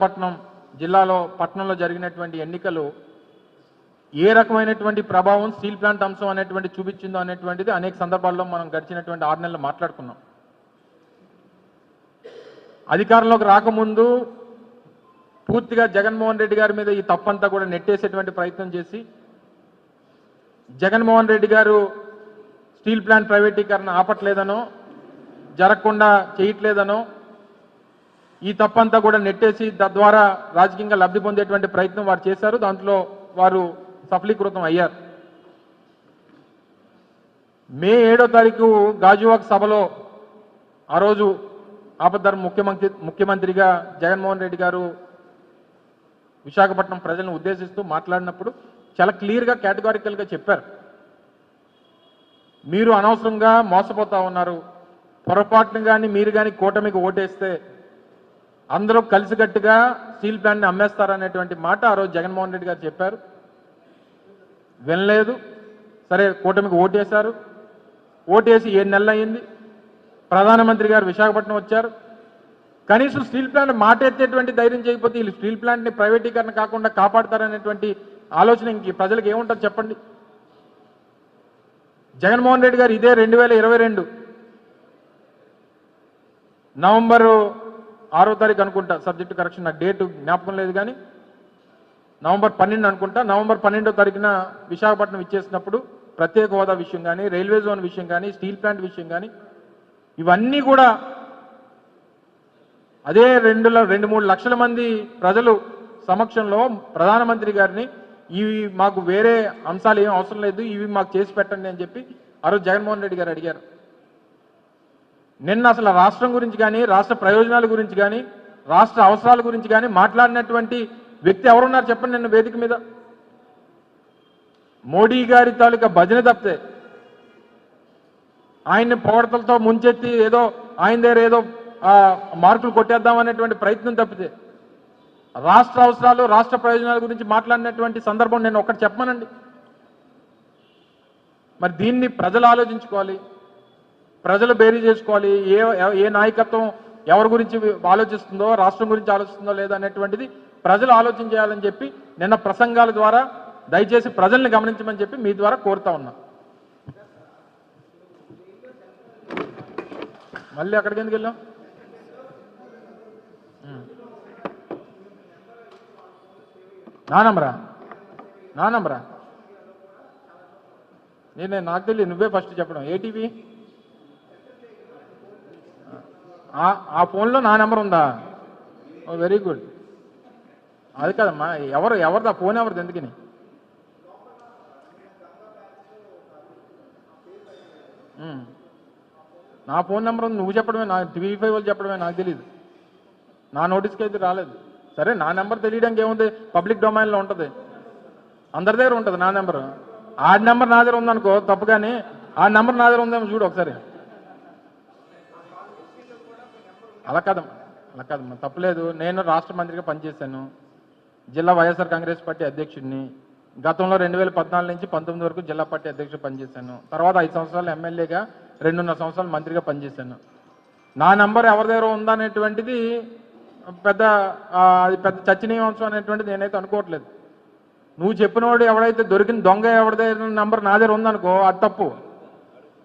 పట్నం జిల్లాలో పట్టణంలో జరిగినటువంటి ఎన్నికలు ఏ రకమైనటువంటి ప్రభావం స్టీల్ ప్లాంట్ అంశం అనేటువంటి చూపించిందో అనేటువంటిది అనేక సందర్భాల్లో మనం గడిచినటువంటి ఆరు నెలలు మాట్లాడుకున్నాం. అధికారంలోకి రాకముందు పూర్తిగా జగన్మోహన్ రెడ్డి గారి మీద ఈ తప్పంతా కూడా నెట్టేసేటువంటి ప్రయత్నం చేసి జగన్మోహన్ రెడ్డి గారు స్టీల్ ప్లాంట్ ప్రైవేటీకరణ ఆపట్లేదనో జరగకుండా చేయట్లేదనో ఈ తప్పంతా కూడా నెట్టేసి తద్వారా రాజకీయంగా లబ్ధి పొందేటువంటి ప్రయత్నం వారు చేశారు. దాంట్లో వారు సఫలీకృతం అయ్యారు. మే ఏడో తారీఖు గాజువాక్ సభలో ఆ రోజు ఆపద్ధర్ ముఖ్యమంత్రి ముఖ్యమంత్రిగా జగన్మోహన్ రెడ్డి గారు విశాఖపట్నం ప్రజలను ఉద్దేశిస్తూ మాట్లాడినప్పుడు చాలా క్లియర్గా కేటగారికల్గా చెప్పారు. మీరు అనవసరంగా మోసపోతా ఉన్నారు. పొరపాటును కానీ మీరు కానీ కూటమికి ఓటేస్తే అందరూ కలిసికట్టుగా స్టీల్ ప్లాంట్ని అమ్మేస్తారనేటువంటి మాట ఆ రోజు జగన్మోహన్ రెడ్డి గారు చెప్పారు. వినలేదు. సరే కూటమికి ఓటేశారు. ఓటేసి ఏడు నెలలు అయింది. ప్రధానమంత్రి గారు విశాఖపట్నం వచ్చారు. కనీసం స్టీల్ ప్లాంట్ మాట ఎత్తేటువంటి ధైర్యం చేయకపోతే వీళ్ళు స్టీల్ ప్లాంట్ని ప్రైవేటీకరణ కాకుండా కాపాడతారనేటువంటి ఆలోచన ఇంక ప్రజలకు ఏముంటుంది చెప్పండి? జగన్మోహన్ రెడ్డి గారు ఇదే రెండు వేల ఇరవై రెండు నవంబరు ఆరో తారీఖు అనుకుంటా సబ్జెక్టు కరెక్షన్ నాకు డేటు జ్ఞాపకం లేదు కానీ నవంబర్ పన్నెండు అనుకుంటా నవంబర్ పన్నెండో తారీఖున విశాఖపట్నం ఇచ్చేసినప్పుడు ప్రత్యేక హోదా విషయం కానీ రైల్వే జోన్ విషయం కానీ స్టీల్ ప్లాంట్ విషయం కానీ ఇవన్నీ కూడా అదే రెండు రెండు మూడు లక్షల మంది ప్రజలు సమక్షంలో ప్రధానమంత్రి గారిని ఇవి మాకు వేరే అంశాలు ఏం అవసరం లేదు ఇవి మాకు చేసి పెట్టండి అని చెప్పి ఆ రోజు జగన్మోహన్ రెడ్డి గారు అడిగారు. నిన్న అసలు రాష్ట్రం గురించి కానీ రాష్ట్ర ప్రయోజనాల గురించి కానీ రాష్ట్ర అవసరాల గురించి కానీ మాట్లాడినటువంటి వ్యక్తి ఎవరున్నారు చెప్పండి నిన్న వేదిక మీద? మోడీ గారి తాలూకా భజన తప్పితే ఆయన్ని పొగడతలతో ముంచెత్తి ఏదో ఆయన దగ్గర ఏదో మార్కులు కొట్టేద్దాం అనేటువంటి ప్రయత్నం తప్పితే రాష్ట్ర అవసరాలు రాష్ట్ర ప్రయోజనాల గురించి మాట్లాడినటువంటి సందర్భం నేను ఒకటి చెప్పమనండి. మరి దీన్ని ప్రజలు ఆలోచించుకోవాలి. ప్రజలు బేరీ చేసుకోవాలి. ఏ ఏ నాయకత్వం ఎవరి గురించి ఆలోచిస్తుందో రాష్ట్రం గురించి ఆలోచిస్తుందో లేదా అనేటువంటిది ప్రజలు ఆలోచన చేయాలని చెప్పి నిన్న ప్రసంగాల ద్వారా దయచేసి ప్రజల్ని గమనించమని చెప్పి మీ ద్వారా కోరుతా ఉన్నా. మళ్ళీ అక్కడికి ఎందుకు వెళ్ళాం? ఉం. నా నంబరా నా నేను నాకు తెలియదు నువ్వే ఫస్ట్ చెప్పడం. ఏటీవీ ఆ ఫోన్లో నా నెంబర్ ఉందా? ఓ వెరీ గుడ్. అది కాదమ్మా ఎవరు ఎవరిది ఆ ఫోన్ ఎవరిది ఎందుకని? నా ఫోన్ నెంబర్ ఉంది నువ్వు చెప్పడమే నా టీవీ ఫైవ్ వాళ్ళు చెప్పడమే నాకు తెలియదు నా నోటీస్కి అయితే రాలేదు. సరే నా నెంబర్ తెలియడానికి ఏముంది? పబ్లిక్ డొమైన్లో ఉంటుంది. అందరి దగ్గర ఉంటుంది నా నెంబర్. ఆ నెంబర్ నా దగ్గర ఉందనుకో తప్పు కానీ ఆ నెంబర్ నా దగ్గర ఉందేమో చూడు ఒకసారి. అలా కాదమ్మా అలా కాదమ్మా తప్పలేదు. నేను రాష్ట్ర మంత్రిగా పనిచేశాను. జిల్లా వైఎస్ఆర్ కాంగ్రెస్ పార్టీ అధ్యక్షుడిని. గతంలో రెండు వేల పద్నాలుగు నుంచి పంతొమ్మిది వరకు జిల్లా పార్టీ అధ్యక్షుడు పనిచేశాను. తర్వాత ఐదు సంవత్సరాలు ఎమ్మెల్యేగా రెండున్నర సంవత్సరాలు మంత్రిగా పనిచేశాను. నా నంబర్ ఎవరి దగ్గర ఉందనేటువంటిది పెద్ద అది పెద్ద చర్చనీయాంశం అనేటువంటిది నేనైతే అనుకోవట్లేదు. నువ్వు చెప్పినవాడు ఎవడైతే దొరికిన దొంగ ఎవరి దగ్గర నంబర్ నా దగ్గర ఉందనుకో అది తప్పు.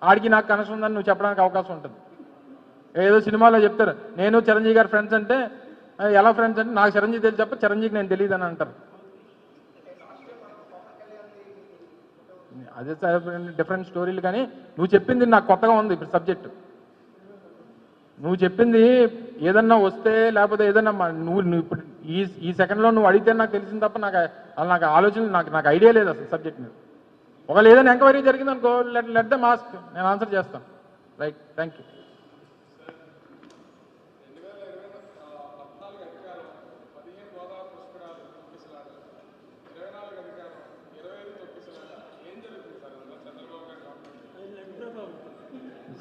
ఆడికి నాకు కనెక్షన్ ఉందని నువ్వు చెప్పడానికి అవకాశం ఉంటుంది. ఏదో సినిమాలో చెప్తారు. నేను చిరంజీవి గారు ఫ్రెండ్స్ అంటే ఎలా ఫ్రెండ్స్ అంటే నాకు చిరంజీవి తెలిసి చెప్ప చిరంజీవికి నేను తెలియదు అని అంటారు. అదే డిఫరెంట్ స్టోరీలు కానీ నువ్వు చెప్పింది నాకు కొత్తగా ఉంది ఇప్పుడు సబ్జెక్ట్ నువ్వు చెప్పింది ఏదన్నా వస్తే లేకపోతే ఏదన్నా నువ్వు నువ్వు ఇప్పుడు ఈ ఈ సెకండ్లో నువ్వు అడిగితే నాకు తెలిసింది తప్ప నాకు అలా నాకు ఆలోచన నాకు నాకు ఐడియా లేదు అసలు సబ్జెక్ట్ మీద. ఒకవేళ ఏదైనా ఎంక్వైరీ జరిగింది అనుకో లెట్ లెట్ ద మాస్క్ నేను ఆన్సర్ చేస్తాను. రైట్ థ్యాంక్ యూ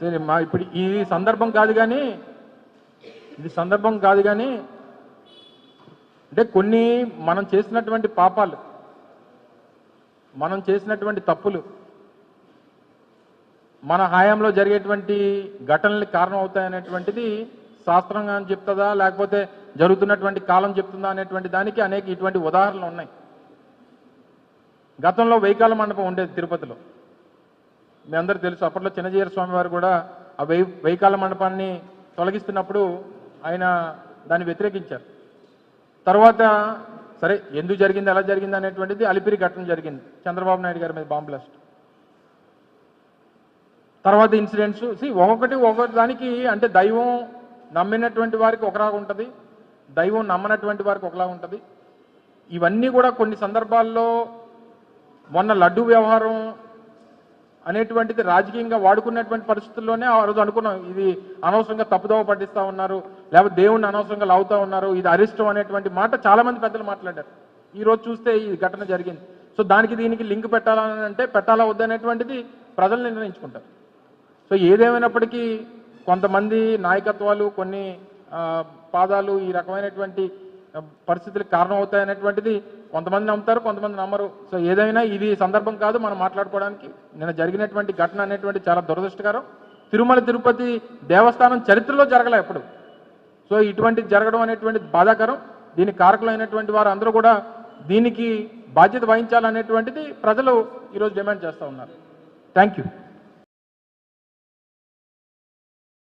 సరే మా ఇప్పుడు ఈ సందర్భం కాదు కానీ ఇది సందర్భం కాదు కానీ అంటే కొన్ని మనం చేసినటువంటి పాపాలు మనం చేసినటువంటి తప్పులు మన హయాంలో జరిగేటువంటి ఘటనలకు కారణం అవుతాయనేటువంటిది శాస్త్రంగా అని చెప్తుందా లేకపోతే జరుగుతున్నటువంటి కాలం చెప్తుందా అనేటువంటి దానికి అనేక ఇటువంటి ఉదాహరణలు ఉన్నాయి. గతంలో వైకాల మండపం ఉండేది తిరుపతిలో. మీ అందరూ తెలుసు అప్పట్లో చిన్నజీర స్వామి వారు కూడా ఆ వై వైకాల మండపాన్ని తొలగిస్తున్నప్పుడు ఆయన దాన్ని వ్యతిరేకించారు. తర్వాత సరే ఎందుకు జరిగింది ఎలా జరిగింది అనేటువంటిది అలిపిరి ఘటన జరిగింది చంద్రబాబు నాయుడు గారి మీద బాంబ్ బ్లాస్ట్. తర్వాత ఇన్సిడెంట్స్ సి ఒక్కొక్కటి ఒక్కొక్కటి దానికి అంటే దైవం నమ్మినటువంటి వారికి ఒకలాగా ఉంటుంది దైవం నమ్మనటువంటి వారికి ఒకలా ఉంటుంది. ఇవన్నీ కూడా కొన్ని సందర్భాల్లో మొన్న లడ్డు వ్యవహారం అనేటువంటిది రాజకీయంగా వాడుకున్నటువంటి పరిస్థితుల్లోనే ఆ రోజు అనుకున్నాం ఇది అనవసరంగా తప్పుదోవ పట్టిస్తూ ఉన్నారు లేకపోతే దేవుణ్ణి అనవసరంగా లాగుతా ఉన్నారు ఇది అరిష్టం అనేటువంటి మాట చాలా మంది పెద్దలు మాట్లాడారు. ఈ రోజు చూస్తే ఈ ఘటన జరిగింది. సో దానికి దీనికి లింక్ పెట్టాలని అంటే పెట్టాలా వద్దనేటువంటిది ప్రజలు నిర్ణయించుకుంటారు. సో ఏదేమైనప్పటికీ కొంతమంది నాయకత్వాలు కొన్ని పాదాలు ఈ రకమైనటువంటి పరిస్థితులకు కారణం అవుతాయనేటువంటిది కొంతమంది నమ్ముతారు కొంతమంది నమ్మరు. సో ఏదైనా ఇది సందర్భం కాదు మనం మాట్లాడుకోవడానికి. నిన్న జరిగినటువంటి ఘటన అనేటువంటి చాలా దురదృష్టకరం. తిరుమల తిరుపతి దేవస్థానం చరిత్రలో జరగలే ఎప్పుడు. సో ఇటువంటి జరగడం అనేటువంటి బాధాకరం. దీనికి కారకులైనటువంటి వారు అందరూ కూడా దీనికి బాధ్యత వహించాలనేటువంటిది ప్రజలు ఈరోజు డిమాండ్ చేస్తూ ఉన్నారు. Thank you.